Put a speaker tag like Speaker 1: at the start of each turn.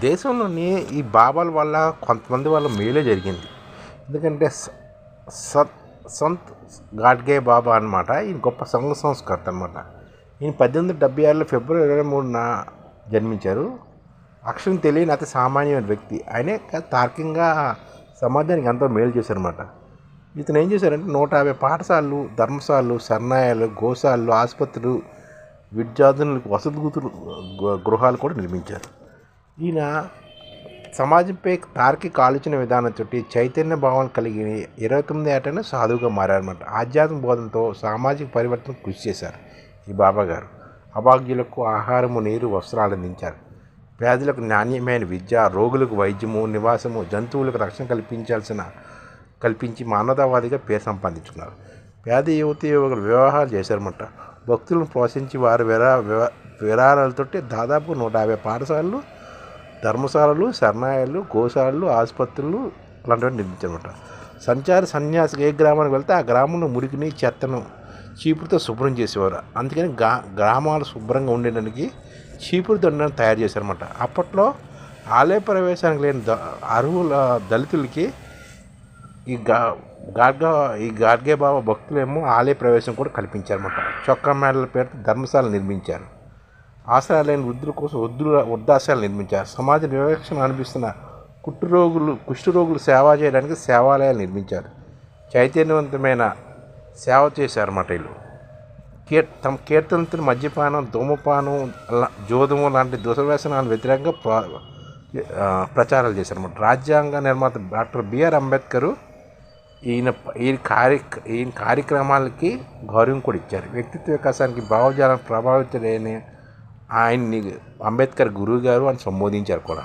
Speaker 1: దేశంలోని ఈ బాబాల వల్ల కొంతమంది వల్ల మేలే జరిగింది. ఎందుకంటే సత్ సంత్ గాడ్గే బాబా అనమాట ఈయన గొప్ప సంఘ సంస్కర్త అనమాట ఈయన పద్దెనిమిది డెబ్బై ఆరులో ఫిబ్రవరి ఇరవై మూడున జన్మించారు. అక్షరం తెలియని అతి సామాన్యమైన వ్యక్తి. ఆయనే తార్కికంగా సమాజానికి ఎంతో మేలు చేశారన్నమాట. ఇతను ఏం చేశారంటే నూట యాభై పాఠశాలలు ధర్మశాలలు శరణాయాలు గోశాలలు ఆసుపత్రులు విద్యార్థులకు వసతి గృహాలు కూడా నిర్మించారు. ఈయన సమాజంపై తార్కిక ఆలోచన విధానంతో చైతన్య భావం కలిగి ఇరవై తొమ్మిది ఏటనే సాధువుగా మారారన్నమాట. ఆధ్యాత్మిక బోధనతో సామాజిక పరివర్తన కృషి చేశారు ఈ బాబా గారు అభాగ్యులకు ఆహారము నీరు వస్త్రాలు అందించారు. పేదలకు నాణ్యమైన విద్య రోగులకు వైద్యము నివాసము జంతువులకు రక్షణ కల్పించాల్సిన కల్పించి మానవతావాదిగా పేరు సంపాదించుకున్నారు. పేద యువతి యువకులు వివాహాలు చేశారన్నమాట. భక్తులను ప్రోత్సహించి వారి విరా విరా- విరాళాలతోటి దాదాపు నూట యాభై పాఠశాలలు ధర్మశాలలు శరణాయాలు గోశాలలు ఆసుపత్రులు అలాంటివన్నీ నిర్మించారన్నమాట. సంచార సన్యాసి ఏ గ్రామానికి వెళ్తే ఆ గ్రామంలో మురికిని చెత్తను చీపురుతో శుభ్రం చేసేవారు. అందుకని గా గ్రామాలు శుభ్రంగా ఉండేదానికి చీపురు దండను తయారు చేశారన్నమాట. అప్పట్లో ఆలయ ప్రవేశానికి లేని ద అరువుల దళితులకి ఈ గా గాడ్గా ఈ గాడ్గే బాబా భక్తులేమో ఆలయ ప్రవేశం కూడా కల్పించారన్నమాట. చొక్కా మేడల పేరుతో ధర్మశాల నిర్మించారు. ఆశ్రయాలైన వృద్ధుల కోసం వృద్ధుల వృద్ధాశ్రయాలు నిర్మించారు. సమాజ వివక్షణ అనిపిస్తున్న కుట్టు రోగులు కుష్ఠ రోగులు సేవ చేయడానికి సేవాలయాలు నిర్మించారు. చైతన్యవంతమైన సేవ చేశారన్నమాట వీళ్ళు. కీర్ తమ కీర్తనతో మద్యపానం ధూమపానం ల- జోదము లాంటి దుర్వ్యసనాలు వ్యతిరేకంగా ప్ర- ప్రచారాలు చేశారన్నమాట రాజ్యాంగ నిర్మాత డాక్టర్ బిఆర్ అంబేద్కర్ ఈయన ఈయన కార్య ఈయన కార్యక్రమాలకి గౌరవం కూడా ఇచ్చారు. వ్యక్తిత్వ వికాసానికి భావజాలను ప్రభావితులైన ఆయన్ని అంబేద్కర్ గురువు గారు అని సంబోధించారు కూడా